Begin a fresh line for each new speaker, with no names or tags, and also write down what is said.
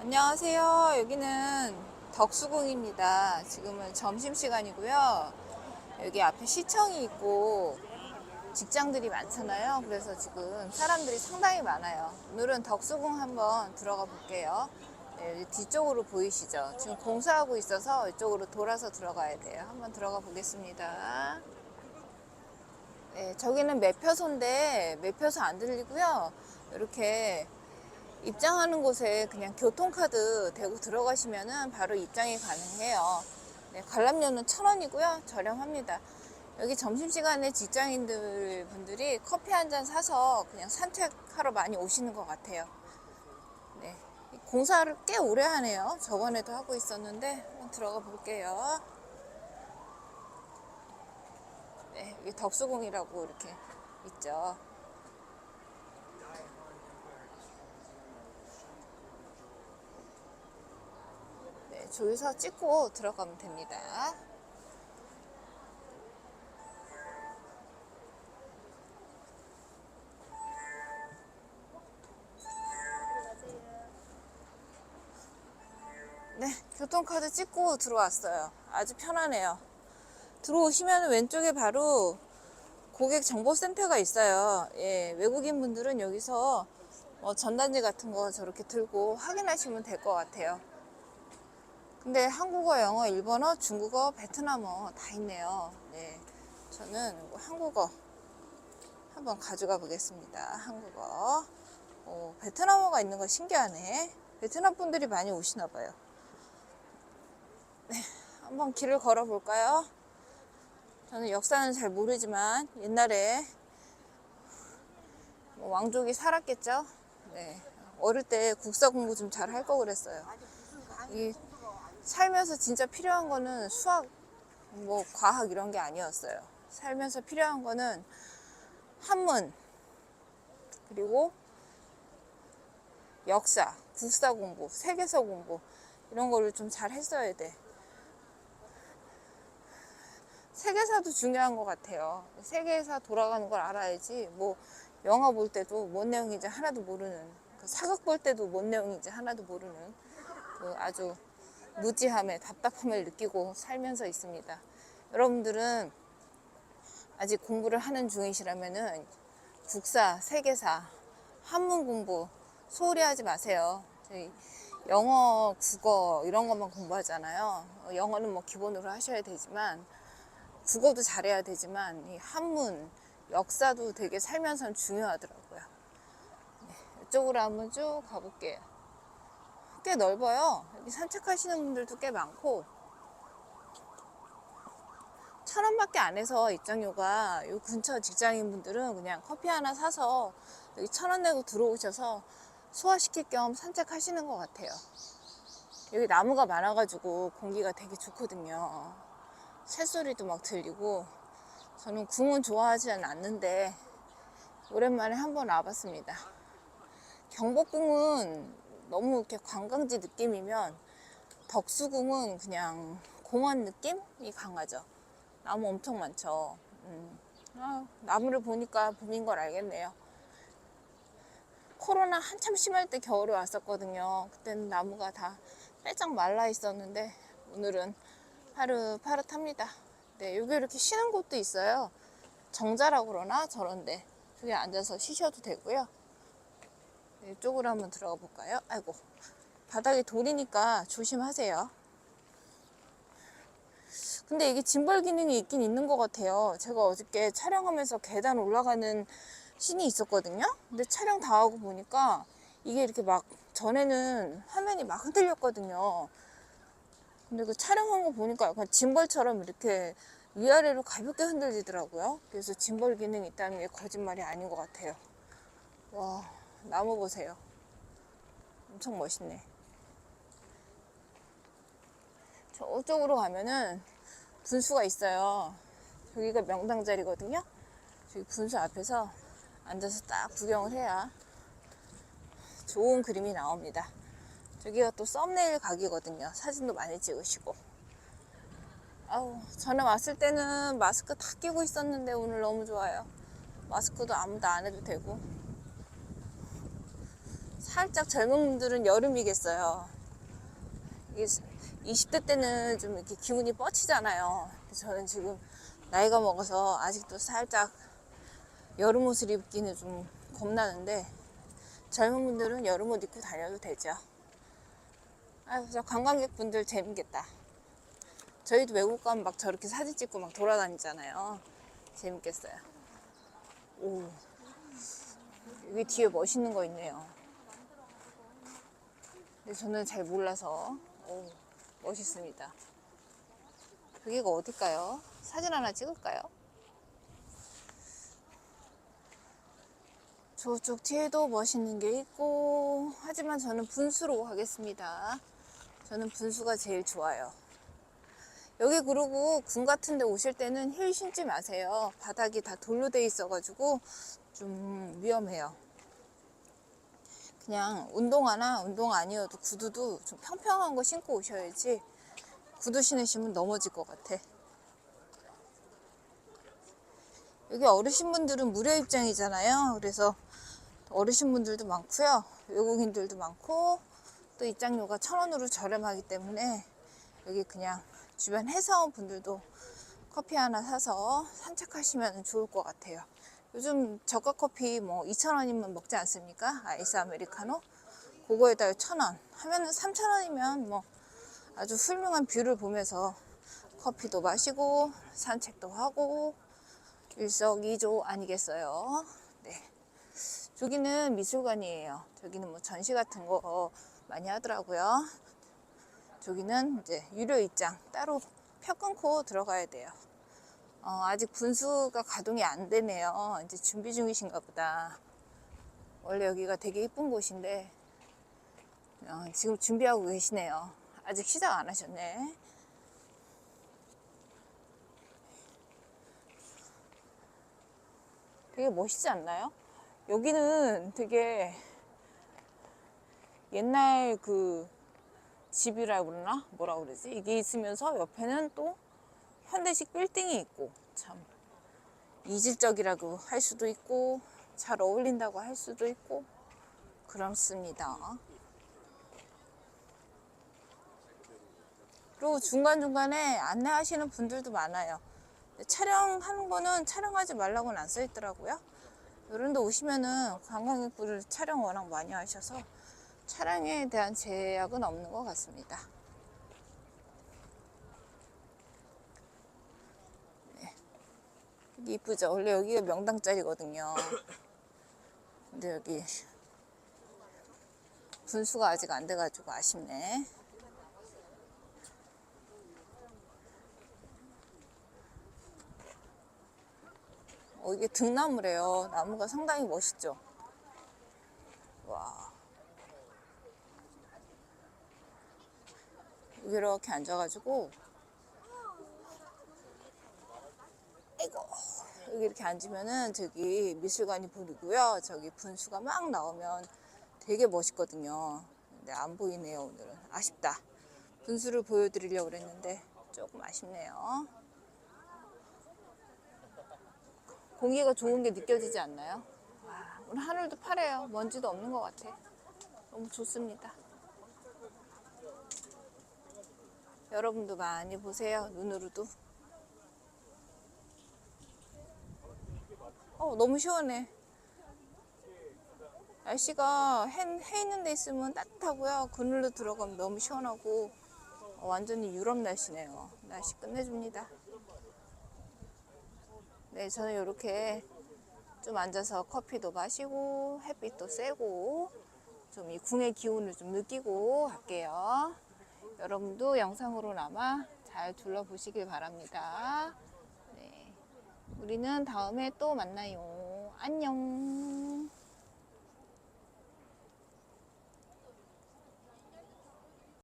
안녕하세요. 여기는 덕수궁입니다. 지금은 점심시간이고요. 여기 앞에 시청이 있고 직장들이 많잖아요. 그래서 지금 사람들이 상당히 많아요. 오늘은 덕수궁 한번 들어가 볼게요. 네, 뒤쪽으로 보이시죠? 지금 공사하고 있어서 이쪽으로 돌아서 들어가야 돼요. 한번 들어가 보겠습니다. 네, 저기는 매표소인데 매표소 안 들리고요. 이렇게 입장하는 곳에 그냥 교통카드 대고 들어가시면은 바로 입장이 가능해요. 네, 관람료는 천 원이고요. 저렴합니다. 여기 점심시간에 직장인들 분들이 커피 한 잔 사서 그냥 산책하러 많이 오시는 것 같아요. 네. 이 공사를 꽤 오래 하네요. 저번에도 하고 있었는데 한번 들어가 볼게요. 네, 여기 덕수궁이라고 이렇게 있죠. 네, 저기서 찍고 들어가면 됩니다. 네, 교통카드 찍고 들어왔어요. 아주 편하네요. 들어오시면 왼쪽에 바로 고객 정보센터가 있어요. 예, 외국인 분들은 여기서 뭐 전단지 같은 거 저렇게 들고 확인하시면 될 것 같아요. 근데 한국어, 영어, 일본어, 중국어, 베트남어 다 있네요. 네. 저는 뭐 한국어 한번 가져가 보겠습니다. 한국어. 오, 베트남어가 있는 거 신기하네. 베트남 분들이 많이 오시나 봐요. 네. 한번 길을 걸어 볼까요? 저는 역사는 잘 모르지만 옛날에 뭐 왕족이 살았겠죠? 네. 어릴 때 국사 공부 좀 잘 할 거 그랬어요. 이 살면서 진짜 필요한 거는 수학, 뭐 과학 이런 게 아니었어요. 살면서 필요한 거는 한문, 그리고 역사, 국사 공부, 세계사 공부 이런 거를 좀 잘 했어야 돼. 세계사도 중요한 것 같아요. 세계사 돌아가는 걸 알아야지. 뭐 영화 볼 때도 뭔 내용인지 하나도 모르는, 그 사극 볼 때도 뭔 내용인지 하나도 모르는 그 아주 무지함에 답답함을 느끼고 살면서 있습니다. 여러분들은 아직 공부를 하는 중이시라면은 국사, 세계사, 한문 공부 소홀히 하지 마세요. 저희 영어, 국어 이런 것만 공부하잖아요. 어, 영어는 뭐 기본으로 하셔야 되지만 국어도 잘해야 되지만 이 한문, 역사도 되게 살면서 중요하더라고요. 네, 이쪽으로 한번 쭉 가볼게요. 꽤 넓어요. 여기 산책하시는 분들도 꽤 많고 천 원밖에 안 해서 입장료가 요 근처 직장인 분들은 그냥 커피 하나 사서 여기 천원 내고 들어오셔서 소화시킬 겸 산책하시는 것 같아요. 여기 나무가 많아가지고 공기가 되게 좋거든요. 새소리도 막 들리고 저는 궁은 좋아하지는 않는데 오랜만에 한번 와봤습니다. 경복궁은 너무 이렇게 관광지 느낌이면 덕수궁은 그냥 공원 느낌이 강하죠. 나무 엄청 많죠. 음. 아, 나무를 보니까 봄인 걸 알겠네요. 코로나 한참 심할 때 겨울에 왔었거든요. 그때는 나무가 다 빼짝 말라 있었는데 오늘은 파릇파릇합니다. 네, 여기 이렇게 쉬는 곳도 있어요. 정자라고 그러나 저런데 저기 앉아서 쉬셔도 되고요. 네, 이쪽으로 한번 들어가 볼까요? 아이고 바닥이 돌이니까 조심하세요. 근데 이게 짐벌 기능이 있긴 있는 것 같아요. 제가 어저께 촬영하면서 계단 올라가는 씬이 있었거든요. 근데 촬영 다 하고 보니까 이게 이렇게 막 전에는 화면이 막 흔들렸거든요. 근데 그 촬영한 거 보니까 약간 짐벌처럼 이렇게 위아래로 가볍게 흔들리더라고요. 그래서 짐벌 기능이 있다는 게 거짓말이 아닌 것 같아요. 와, 나무 보세요. 엄청 멋있네. 저쪽으로 가면은 분수가 있어요. 여기가 명당 자리거든요. 저기 분수 앞에서 앉아서 딱 구경을 해야 좋은 그림이 나옵니다. 저기가 또 썸네일 각이거든요. 사진도 많이 찍으시고. 아우, 전에 왔을 때는 마스크 다 끼고 있었는데 오늘 너무 좋아요. 마스크도 아무도 안 해도 되고. 살짝 젊은 분들은 여름이겠어요. 이게 20대 때는 좀 이렇게 기분이 뻗치잖아요. 저는 지금 나이가 먹어서 아직도 살짝 여름 옷을 입기는 좀 겁나는데 젊은 분들은 여름 옷 입고 다녀도 되죠. 아유, 저 관광객분들 재밌겠다. 저희도 외국 가면 막 저렇게 사진 찍고 막 돌아다니잖아요. 재밌겠어요. 오, 여기 뒤에 멋있는 거 있네요. 저는 잘 몰라서 오, 멋있습니다. 여기가 어딜까요? 사진 하나 찍을까요? 저쪽 뒤에도 멋있는 게 있고 하지만 저는 분수로 가겠습니다. 저는 분수가 제일 좋아요. 여기 그러고 군 같은 데 오실 때는 힐 신지 마세요. 바닥이 다 돌로 돼 있어가지고 좀 위험해요. 그냥 운동화나 운동화 아니어도 구두도 좀 평평한 거 신고 오셔야지 구두 신으시면 넘어질 것 같아. 여기 어르신분들은 무료 입장이잖아요. 그래서 어르신분들도 많고요. 외국인들도 많고 또 입장료가 천 원으로 저렴하기 때문에 여기 그냥 주변 회사원 분들도 커피 하나 사서 산책하시면 좋을 것 같아요. 요즘 저가 커피 뭐 2,000원이면 먹지 않습니까? 아이스 아메리카노? 그거에다 1,000원 하면은 3,000원이면 뭐 아주 훌륭한 뷰를 보면서 커피도 마시고 산책도 하고 일석이조 아니겠어요? 네. 저기는 미술관이에요. 저기는 뭐 전시 같은 거 많이 하더라고요. 저기는 이제 유료 입장 따로 표 끊고 들어가야 돼요. 어, 아직 분수가 가동이 안 되네요. 이제 준비 중이신가 보다. 원래 여기가 되게 이쁜 곳인데 어, 지금 준비하고 계시네요. 아직 시작 안 하셨네. 되게 멋있지 않나요? 여기는 되게 옛날 그 집이라 그러나 뭐라 그러지 이게 있으면서 옆에는 또 현대식 빌딩이 있고 참 이질적이라고 할 수도 있고 잘 어울린다고 할 수도 있고 그렇습니다. 그리고 중간중간에 안내하시는 분들도 많아요. 촬영하는 거는 촬영하지 말라고는 안 써 있더라고요. 이런 데 오시면은 관광객분들 촬영 워낙 많이 하셔서 촬영에 대한 제약은 없는 것 같습니다. 네. 여기 이쁘죠? 원래 여기가 명당 자리거든요. 근데 여기 분수가 아직 안 돼가지고 아쉽네. 어, 이게 등나무래요. 나무가 상당히 멋있죠? 와. 이렇게 앉아가지고, 아이고, 여기 이렇게 앉으면은 저기 미술관이 보이고요. 저기 분수가 막 나오면 되게 멋있거든요. 근데 안 보이네요, 오늘은. 아쉽다. 분수를 보여드리려고 그랬는데 조금 아쉽네요. 공기가 좋은 게 느껴지지 않나요? 와, 오늘 하늘도 파래요. 먼지도 없는 것 같아. 너무 좋습니다. 여러분도 많이 보세요. 눈으로도. 어, 너무 시원해. 날씨가 해, 해 있는 데 있으면 따뜻하고요. 그늘로 들어가면 너무 시원하고 어, 완전히 유럽 날씨네요. 날씨 끝내줍니다. 네, 저는 이렇게 좀 앉아서 커피도 마시고 햇빛도 쐬고 좀 이 궁의 기운을 좀 느끼고 갈게요. 여러분도 영상으로나마 잘 둘러보시길 바랍니다. 네, 우리는 다음에 또 만나요. 안녕.